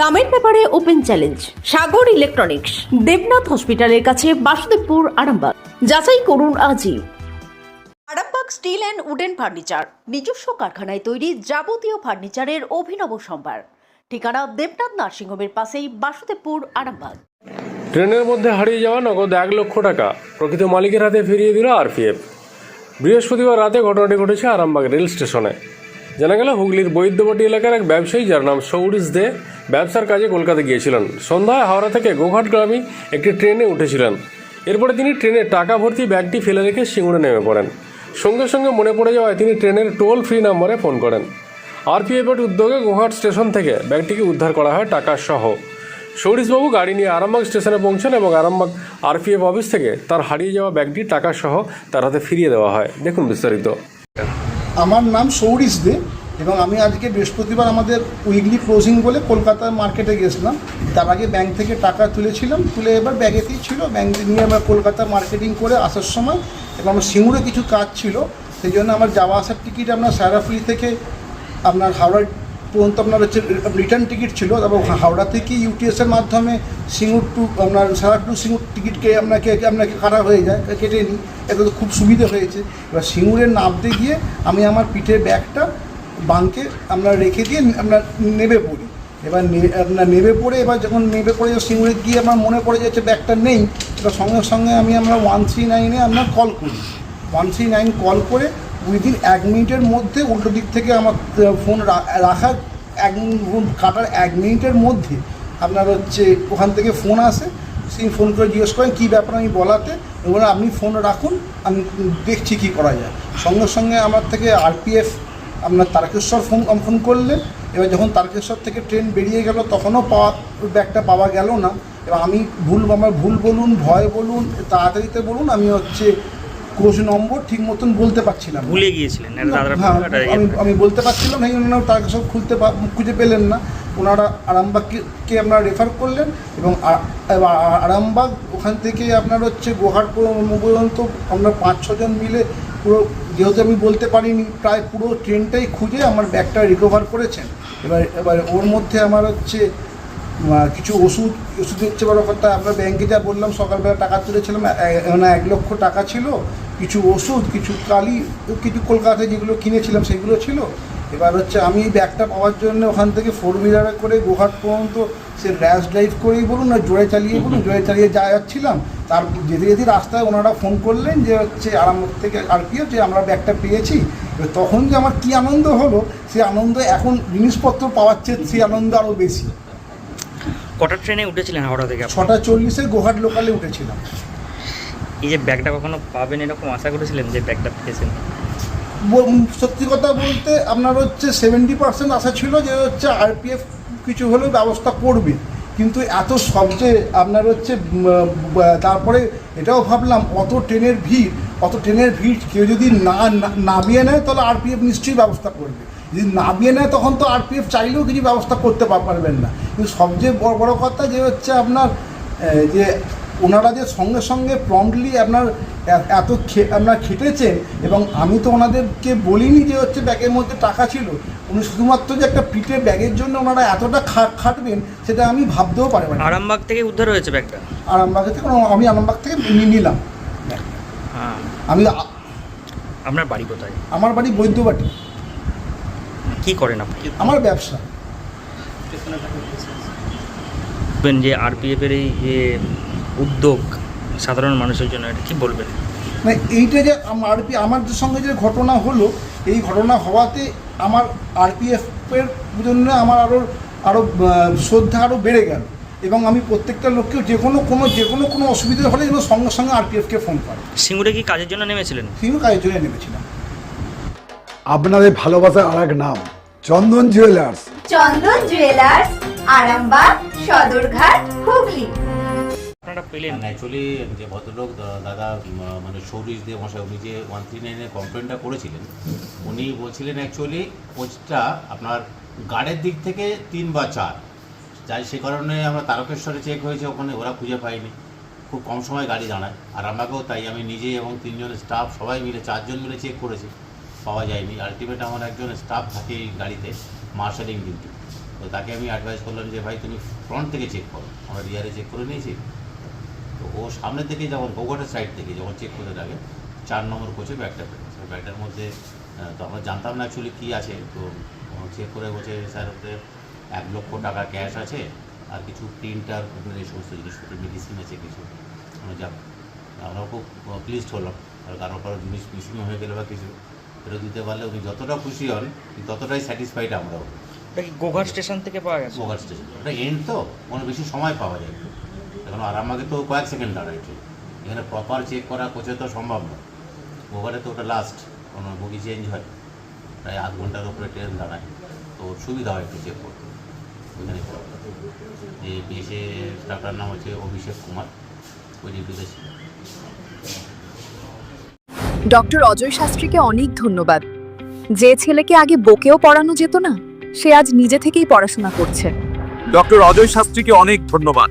দামের ব্যাপারে open challenge, Sagar electronics, Debnath হসপিটালের কাছে বাসুদেবপুর, আরামবাগ। যাচাই করুন আজই। Arambagh steel and wooden furniture, নিজস্ব কারখানায় তৈরি যাবতীয় ফার্নিচারের অভিনব সম্ভার। ঠিকানা দেবনাথ নার্সিংহোমের পাশেই বাসুদেবপুর, আরামবাগ। ট্রেনের মধ্যে হারিয়ে যাওয়া নগদ এক লক্ষ টাকা প্রকৃত মালিকের হাতে ফিরিয়ে দিল আরপিএফ। বৃহস্পতিবার রাতে ঘটনাটি ঘটেছে আরামবাগ রেল স্টেশনে। জানা গেল, হুগলির বৈদ্যবাটি এলাকার এক ব্যবসায়ী যার নাম সৌরিশ দে ব্যবসার কাজে কলকাতা গিয়েছিলেন। সন্ধ্যায় হাওড়া থেকে গোঘাটগ্রামী একটি ট্রেনে উঠেছিলেন। এরপরে তিনি ট্রেনে টাকা ভর্তি ব্যাগটি ফেলে রেখে সিঙ্গুরে নেমে পড়েন। সঙ্গে সঙ্গে মনে পড়ে যাওয়ায় তিনি ট্রেনের টোল ফ্রি নম্বরে ফোন করেন। আরপিএফের উদ্যোগে গোঘাট স্টেশন থেকে ব্যাগটিকে উদ্ধার করা হয় টাকা সহ সৌরিশবাবু গাড়ি নিয়ে আরামবাগ স্টেশনে পৌঁছান এবং আরামবাগ আরপিএফ অফিস থেকে তার হারিয়ে যাওয়া ব্যাগটি টাকা সহ তার হাতে ফিরিয়ে দেওয়া হয়। দেখুন বিস্তারিত। আমার নাম সৌরিশ দে এবং আমি আজকে বৃহস্পতিবার আমাদের উইকলি ক্লোজিং বলে কলকাতার মার্কেটে গেছিলাম। তার আগে ব্যাংক থেকে টাকা তুলেছিলাম, তুলে এবার ব্যাগেতেই ছিল। ব্যাংক নিয়ে আমার কলকাতা মার্কেটিং করে আসার সময় এবং আমার সিঙ্গুরে কিছু কাজ ছিল, সেই জন্য আমার যাওয়া আসার টিকিট আপনার সারাফুলি থেকে আপনার হাওড়া পর্যন্ত আপনার হচ্ছে রিটার্ন টিকিট ছিল এবং হাওড়া থেকে ইউটিএসের মাধ্যমে সিঙ্গুর টু, আপনার সারা টু সিঙ্গুর টিকিটকে আপনাকে আপনাকে কাটা হয়ে যায় কেটে নিই। এতে তো খুব সুবিধা হয়েছে। এবার সিঙ্গুরে নামতে গিয়ে আমি আমার পিঠের ব্যাগটা বাঙ্কে আমরা রেখে দিয়ে আমরা নেবে পড়ি। এবার আপনার নেবে পড়ে, এবার যখন নেবে পড়ে সিঙ্গুরে গিয়ে আমার মনে পড়ে যাচ্ছে ব্যাগটা নেই, এবার সঙ্গে সঙ্গে আমি আমরা ওয়ান থ্রি নাইনে আপনার কল করি। ওয়ান থ্রি নাইন কল করে উইদিন এক মিনিটের মধ্যে উল্টো দিক থেকে আমার ফোন রাখার এক কাটার এক মিনিটের মধ্যে আপনার হচ্ছে ওখান থেকে ফোন আসে, সেই ফোন করে জিজ্ঞেস করেন, কী ব্যাপার আমি বলাতে? এবার আপনি ফোন রাখুন, আমি দেখছি কী করা যায়। সঙ্গে সঙ্গে আমার থেকে আরপিএফ আপনার তারকেশ্বর ফোন ফোন করলেন। এবার যখন তারকেশ্বর থেকে ট্রেন বেরিয়ে গেল, তখনও পাওয়া, ব্যাগটা পাওয়া গেল না। এবার আমি ভুল, আমার ভুল বলুন, ভয় বলুন, তাড়াতাড়িতে বলুন, আমি হচ্ছে কোচ নম্বর ঠিক মতন বলতে পারছিলাম। ভুলে গিয়েছিলেন হ্যাঁ, আমি আমি বলতে পারছিলাম এই জন্য তাকে সব খুলতে খুঁজে পেলেন না। ওনারা আরামবাগকে আপনারা রেফার করলেন এবং আরামবাগ ওখান থেকে আপনার হচ্ছে পর্যন্ত পর্যন্ত আমরা পাঁচ ছজন মিলে পুরো যেহেতু আমি বলতে পারিনি প্রায় পুরো ট্রেনটাই খুঁজে আমার ব্যাগটা রিকভার করেছেন। এবার এবার ওর মধ্যে আমার হচ্ছে কিছু ওষুধ ওষুধ হচ্ছে বড় কথা আমরা ব্যাংকে যা বললাম সকালবেলা টাকা তুলেছিলাম মানে এক লক্ষ টাকা ছিল কিছু ওষুধ কিছু কালি কিছু কলকাতায় যেগুলো কিনেছিলাম সেগুলো ছিল। এবার হচ্ছে আমি ব্যাগটা পাওয়ার জন্য ওখান থেকে ফোর হুইলারে করে গোহাট পর্যন্ত সে র্যাশ ড্রাইভ করেই বলুন না জোরে চালিয়ে বলুন জোরে চালিয়ে যা যাচ্ছিলাম তার যেতে যেতে রাস্তায় ওনারা ফোন করলেন যে হচ্ছে আরাম থেকে আর কি যে আমরা ব্যাগটা পেয়েছি। এবার তখন যে আমার কী আনন্দ হলো সে আনন্দ এখন জিনিসপত্র পাওয়ার চেয়ে সেই আনন্দ আরও বেশি। কটা ট্রেনে উঠেছিলেন হাওড়া থেকে? ছটা চল্লিশে গোহাট লোকালে উঠেছিলাম। এই যে ব্যাগটা কখনো পাবেন এরকম আশা করেছিলেন যে ব্যাগটা পেয়েছেন? সত্যি কথা বলতে আপনার হচ্ছে সেভেন্টি পার্সেন্ট আশা ছিল যে হচ্ছে আরপিএফ কিছু হলেও ব্যবস্থা করবে। কিন্তু এত সবচেয়ে আপনার হচ্ছে তারপরে এটাও ভাবলাম, অত ট্রেনের ভিড়, অত ট্রেনের ভিড় কেউ যদি না, না- নামিয়ে নেয় তাহলে আরপিএফ নিশ্চয়ই ব্যবস্থা করবে। যদি নামিয়ে নেয় তখন তো আরপিএফ চাইলেও কিছু ব্যবস্থা করতে পারবেন না। কিন্তু সবচেয়ে বড় বড় কথা যে হচ্ছে আপনার যে ওনারা যে সঙ্গে সঙ্গে প্রম্পটলি আপনার এত খে- আপনার খেটেছেন এবং আমি তো ওনাদেরকে বলিনি যে হচ্ছে ব্যাগের মধ্যে টাকা ছিল উনি শুধুমাত্র যে একটা পিঠে ব্যাগের জন্য ওনারা এতটা খা- খাটবেন সেটা আমি ভাবতেও পারি না আরামবাগ থেকে উদ্ধার হয়েছে ব্যাগটা? আরামবাগ থেকে আমি আরামবাগ থেকে নিয়ে নিলাম। হ্যাঁ। আমি আপনার বাড়ি কোথায়? আমার বাড়ি বৈদ্যবাটি। কি করেন আপনি? আমার ব্যবসা। যে আরপিএফ এর এই যে উদ্যোগ সাধারণ মানুষের জন্য এটা কি বলবেন? মানে এইটা যে আমার আরপি আমার যে সঙ্গে যে ঘটনা হলো এই ঘটনা হওয়াতে আমার আরপিএফের জন্য আমার আরও আরও শ্রদ্ধা আরও বেড়ে গেল। এবং আমি প্রত্যেকটা লোককেও যে কোনো কোনো যে কোনো কোনো অসুবিধা হলে যেন সঙ্গে সঙ্গে আরপিএফকে ফোন করে। সিঙ্গুরে কি কাজের জন্য নেমেছিলেন? তিনিও কাজের জন্য নেমেছিলাম। আপনাদের ভালোবাসার আর এক নাম চন্দন জুয়েলার্স চন্দন জুয়েলার্স আরামবাগ সদরঘাট হুগলি। আপনারা পেলেন অ্যাকচুয়ালি যে ভদ্রলোক দাদা মানে সৌরিশ দেব মশাই উনি যে ওয়ান থ্রি নাইনের কমপ্লেনটা করেছিলেন উনি বলছিলেন অ্যাকচুয়ালি কোচটা আপনার গার্ডের দিক থেকে তিন বা চার। যাই সে কারণে আমরা তারকেশ্বরে চেক হয়েছে ওখানে ওরা খুঁজে পাইনি খুব কম সময় গাড়ি দাঁড়ায়। আর আমাকেও তাই আমি নিজে এবং তিনজন স্টাফ সবাই মিলে চারজন মিলে চেক করেছি। পাওয়া যায়নি। আলটিমেট আমার একজন স্টাফ থাকে এই গাড়িতে মার্শালিং ডিউটি তো তো তাকে আমি অ্যাডভাইস করলাম যে ভাই তুমি ফ্রন্ট থেকে চেক করো। আমরা রিয়ারে চেক করে নিয়েছি। তো ও সামনে থেকে যখন গোঘাটের সাইড থেকে যখন চেক করতে থাকে চার নম্বর কোচে ব্যাগটা পেয়েছে ব্যাগটার মধ্যে তো আমরা জানতাম না অ্যাকচুয়ালি কী আছে। তো চেক করে বলছে স্যার ওদের এক লক্ষ টাকা ক্যাশ আছে আর কিছু প্রিন্টার এই সমস্ত জিনিসপত্র মেডিসিন আছে কিছু। আমরা যাক আমরাও খুব প্লিজড হলাম। আর কারও জিনিস মিসিং হয়ে গেলে বা কিছু ফেরত দিতে পারলে উনি যতটা খুশি হন ততটাই স্যাটিসফাইড আমরাও এটা কি গোঘাট স্টেশন থেকে পাওয়া গেছে? গোঘাট স্টেশন ওটা এন্ড তো কোনো বেশি সময় পাওয়া যায় একটু আর আরামবাগে তো কয়েক সেকেন্ড দাঁড়ায় ট্রেন এখানে প্রপার চেক করা কোচে তো সম্ভব না। গোঘাটে তো ওটা লাস্ট কোনো বগি চেঞ্জ হয় প্রায় আধ ঘণ্টার উপরে ট্রেন দাঁড়ায়। তো সুবিধা হয় একটু চেক করতে। ওইখানে যে বিএসএ স্টাফটার নাম হচ্ছে অভিষেক কুমার। ওই ডিউটিতে ছিল। ডক্টর অজয় শাস্ত্রীকে অনেক ধন্যবাদ। যে ছেলেকে আগে বকেও পড়ানো যেত না সে আজ নিজে থেকেই পড়াশোনা করছে। ডক্টর অজয় শাস্ত্রীকে অনেক ধন্যবাদ।